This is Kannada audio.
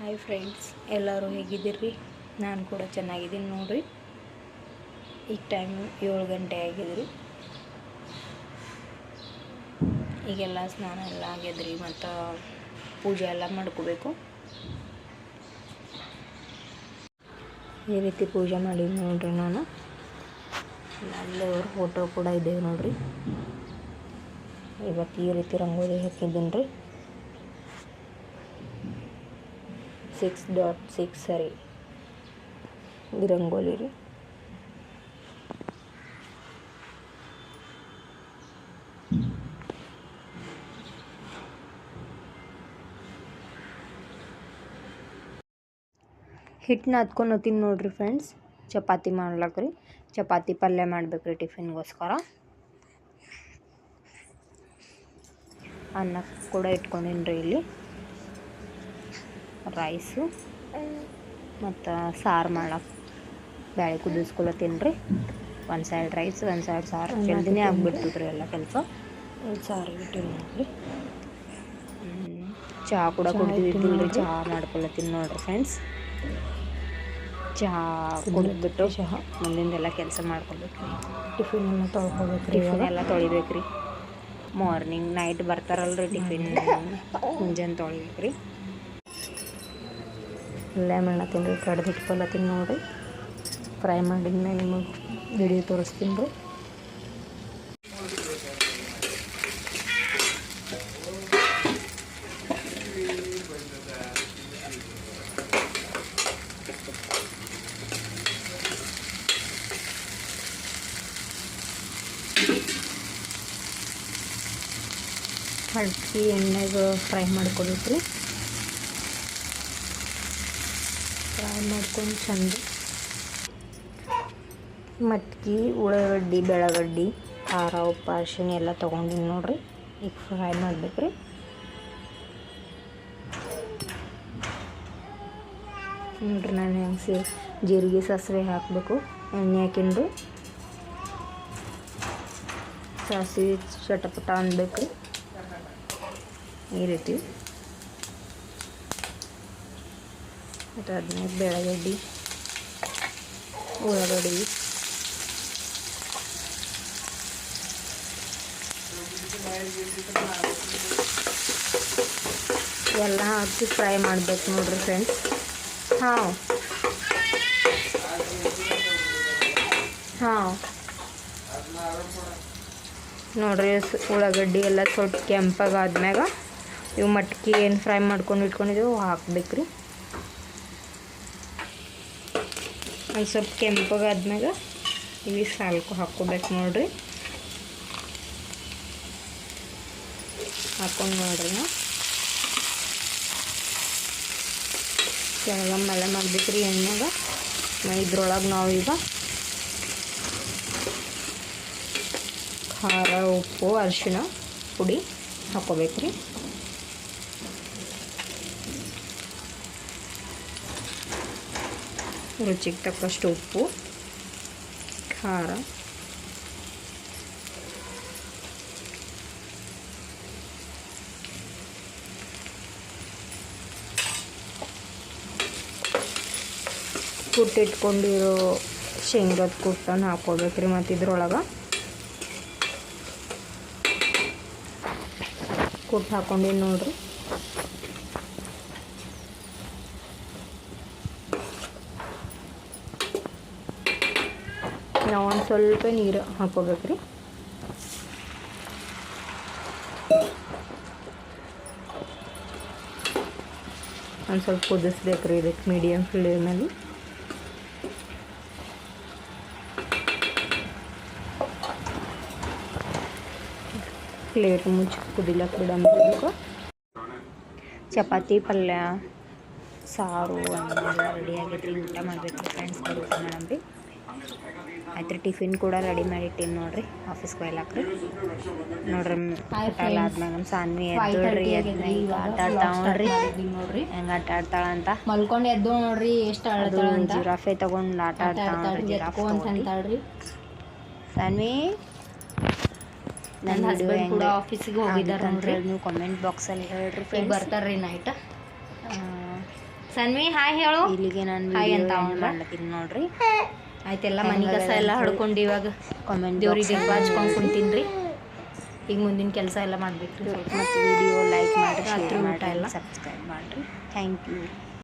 ಹಾಯ್ ಫ್ರೆಂಡ್ಸ್ ಎಲ್ಲರೂ ಹೇಗಿದ್ದೀರಿ? ನಾನು ಕೂಡ ಚೆನ್ನಾಗಿದ್ದೀನಿ ನೋಡಿರಿ. ಈಗ ಟೈಮ್ ಏಳು ಗಂಟೆ ಆಗಿದ್ರಿ. ಈಗೆಲ್ಲ ಸ್ನಾನ ಎಲ್ಲ ಆಗ್ಯದ್ರಿ ಮತ್ತು ಪೂಜೆ ಎಲ್ಲ ಮಾಡ್ಕೋಬೇಕು. ಈ ರೀತಿ ಪೂಜೆ ಮಾಡಿ ನೋಡಿರಿ ನಾನು. ಅಲ್ಲವ್ರ ಫೋಟೋ ಕೂಡ ಇದ್ದೇವೆ ನೋಡಿರಿ. ಇವತ್ತು ಈ ರೀತಿ ರಂಗೋಲಿ ಹಾಕಿದ್ದೀನಿ ರೀ ಸಿಕ್ಸ್ ಡಾಟ್ ಸಿಕ್ಸ್ ಸರಿ ಇದು ರಂಗೋಲಿ ರೀ ಹಿಟ್ಟನ್ನ ಹತ್ಕೊಂಡು ಹೋಗ್ತೀನಿ ನೋಡ್ರಿ ಫ್ರೆಂಡ್ಸ್ ಚಪಾತಿ ಮಾಡ್ಲಕ್ಕೆ ರೀ ಚಪಾತಿ ಪಲ್ಯ ಮಾಡ್ಬೇಕು ರೀ ಟಿಫಿನ್ಗೋಸ್ಕರ ಅನ್ನ ಕೂಡ ಇಟ್ಕೊಂಡಿನ್ರಿ ಇಲ್ಲಿ ರೈಸು ಮತ್ತು ಸಾರು ಮಾಡ್ಲಕ್ಕೆ ಬ್ಯಾಳೆ ಕುದಿಸ್ಕೊಳತ್ತೀನಿ ರೀ. ಒಂದು ಸೈಡ್ ರೈಸ್ ಒಂದು ಸೈಡ್ ಸಾರು. ಜಲ್ದಿನೇ ಆಗ್ಬಿಡ್ತದೆ ರೀ ಎಲ್ಲ ಕೆಲಸ. ಸಾರು ಬಿಟ್ಟಿರಿ ನೋಡಿರಿ. ಚಹಾ ಕೂಡ ಕುಡ್ದಿದ್ದೀನಿ ರೀ ಚಹಾ ಮಾಡ್ಕೊಳತ್ತೀನಿ ನೋಡಿರಿ ಫ್ರೆಂಡ್ಸ್ ಚಹಾ ಕುಡಿದ್ಬಿಟ್ಟು ಚಹಾ. ಮುಂದಿಂದೆಲ್ಲ ಕೆಲಸ ಮಾಡ್ಕೊಬೇಕು ಟಿಫಿನ್ ಎಲ್ಲ ತೊಳ್ಕೊಬೇಕು ಟಿಫಿನ್ ಎಲ್ಲ ತೊಳಿಬೇಕು ರೀ ಮಾರ್ನಿಂಗ್ ನೈಟ್ ಬರ್ತಾರಲ್ರಿ ಟಿಫಿನ್. ಮುಂಜಾನೆ ತೊಳಿಬೇಕು ರೀ ಇಲ್ಲೇ ಮಾಡತ್ತೀನಿ ರೀ ಕಡ್ದು ಇಟ್ಕೊಳತ್ತೀನಿ ನೋಡಿರಿ ಫ್ರೈ ಮಾಡಿದ್ಮೇಲೆ ನಿಮಗೆ ವಿಡಿಯೋ ತೋರಿಸ್ತೀನಿ ರೀ ಹಳದಿ ಎಣ್ಣೆಗೆ ಫ್ರೈ ಮಾಡ್ಕೊಬೇಕು ರೀ ಫ್ರೈ ಮಾಡ್ಕೊಂಡು ಚಂದ. ಮಟ್ಕಿ, ಉಳ್ಳಾಗಡ್ಡಿ, ಬೆಳಗಡ್ಡಿ, ಖಾರ, ಉಪ್ಪು ಅರಿಶಿನ ಎಲ್ಲ ತೊಗೊಂಡಿನಿ ನೋಡ್ರಿ. ಈಗ ಫ್ರೈ ಮಾಡ್ಬೇಕು ರೀ ನೋಡ್ರಿ ನಾನು ಹೆಂಗೆ ಜೀರಿಗೆ, ಸಾಸಿವೆ ಹಾಕಬೇಕು. ಎಣ್ಣೆ ಹಾಕಿಂದು ಸಾಸಿವೆ ಚಟಪಟ ಅನ್ಬೇಕು ಈ ರೀತಿ. ಅದಾದ್ಮೇಲೆ ಬೆಳಗಡ್ಡಿ, ಉಳ್ಳಾಗಡ್ಡಿ. ಎಲ್ಲ ಹಾಕಿ ಫ್ರೈ ಮಾಡ್ಬೇಕು ನೋಡ್ರಿ ಫ್ರೆಂಡ್ಸ್ ಹಾಂ. ಹಾಂ. ನೋಡ್ರಿ ಉಳ್ಳಾಗಡ್ಡಿ ಎಲ್ಲ ಸ್ವಲ್ಪ ಕೆಂಪಾಗಾದ್ಮ್ಯಾಗ ಇವು ಮಟ್ಕಿ ಏನು ಫ್ರೈ ಮಾಡ್ಕೊಂಡು ಇಟ್ಕೊಂಡಿದ್ದೀವಿ ಹಾಕ್ಬೇಕು ರೀ ಒಂದು ಸ್ವಲ್ಪ ಕೆಂಪಗಾದ್ಮ್ಯಾಗ ಇಲ್ಲಿ ಸಾಲ್ಕು ಹಾಕ್ಕೋಬೇಕು ನೋಡ್ರಿ. ಹಾಕೊಂಡು ನೋಡ್ರಿ ನಾವು. ಕೆಳಗೆ ಮಳೆ ಮಾಡ್ಬೇಕು ರೀ ಎಣ್ಣೆಗೆ ಇದ್ರೊಳಗೆ ನಾವು ಈಗ ಖಾರ, ಉಪ್ಪು, ಅರಿಶಿಣ ಪುಡಿ ಹಾಕ್ಕೋಬೇಕು ರೀ ರುಚಿಗೆ ತಕ್ಕಷ್ಟು ಉಪ್ಪು ಖಾರ ಕುಟ್ಟಿಟ್ಕೊಂಡಿರೋ ಶೇಂಗದ ಕುಟ್ಟನ್ನು ಹಾಕ್ಕೋಬೇಕ್ರಿ ಮತ್ತು ಇದ್ರೊಳಗೆ ಕುಟ್ಟು ಹಾಕ್ಕೊಂಡಿನಿ ನೋಡ್ರಿ ನಾವು ಒಂದು ಸ್ವಲ್ಪ ನೀರು ಹಾಕ್ಕೋಬೇಕ್ರಿ ಒಂದು ಸ್ವಲ್ಪ ಕುದಿಸ್ಬೇಕ್ರಿ ಇದಕ್ಕೆ ಮೀಡಿಯಮ್ ಫ್ಲೇಮಲ್ಲಿ ಪ್ಲೇಟ್ ಮುಚ್ಚಿ ಕುದಿಲಕ್ಕೆ ಬಿಡಂಬೇಕು ಚಪಾತಿ, ಪಲ್ಯ, ಸಾರು ಎಲ್ಲ ರೆಡಿ ಆಗೈತ್ರಿ ಊಟ ಮಾಡ್ಬೇಕು ಫ್ರೆಂಡ್ಸ್ ಊಟ ಮಾಡಂಬ್ರಿ ಆಯ್ತು ರೀ ಟಿಫಿನ್ ಕೂಡ ರೆಡಿ ಮಾಡಿಟ್ಟೀನಿ ನೋಡ್ರಿ ಆಫೀಸ್ಗೆ ಒಯ್ಲಾಕ್ರಿ ನೋಡ್ರಿ ಊಟ ಎಲ್ಲ ಆದ್ಮ್ಯಾಗ ನಮ್ಮ ಸಾನ್ವಿ ಎದ್ದೋಳ್ರಿ ಆಡ್ತಾವಳ್ರಿ ನೋಡ್ರಿ ಹೆಂಗೆ ಆಟ ಆಡ್ತಾಳಂತ ಮಲ್ಕೊಂಡ್ ಎದ್ದು ನೋಡ್ರಿ ಎಷ್ಟು ಅಂತ. ಜಿರಾಫೆ ತಗೊಂಡು ಆಟ ಜಿರಾಫ್ ಅಂತ ಅಂತಾಳ್ರಿ ಸಾನ್ವಿ? ನನ್ನ ಹಸ್ಬೆಂಡ್ ಕೂಡ ಆಫೀಸಿಗೆ ಹೋಗಿದ್ದಾರೆ ಅಂತ ಹೇಳಿ ನೀವು ಕಮೆಂಟ್ ಬಾಕ್ಸಲ್ಲಿ ಹೇಳ್ರಿ ಬರ್ತಾರ್ರಿ ನೈಟ್ ಸನ್ವಿ ಹಾಯ್ ಹೇಳು. ಇಲ್ಲಿಗೆ ನಾನು ಹಾಯ್ ಅಂತ? ಮಾಡ್ಲತ್ತೀನಿ ನೋಡ್ರಿ. ಆಯ್ತೆಲ್ಲ ಮನೆ ಕಸ ಎಲ್ಲ ಹಡ್ಕೊಂಡು ಇವಾಗ ಕಾಮೆಂಟ್ ದೇವ್ರಿಗೆ ಬಾಚ್ಕೊಂಡು ಹಚ್ಕೊಂಡು ಕುಂತೀನಿ ರೀ ಈಗ ಮುಂದಿನ ಕೆಲಸ ಎಲ್ಲ ಮಾಡ್ಬೇಕು ರೀ ಸ್ವಲ್ಪ ಮತ್ತು ವಿಡಿಯೋ ಲೈಕ್ ಮಾಡಿರಿ ಅದ್ರ ಊಟ ಎಲ್ಲ. ಸಬ್ಸ್ಕ್ರೈಬ್ ಮಾಡಿರಿ. Thank you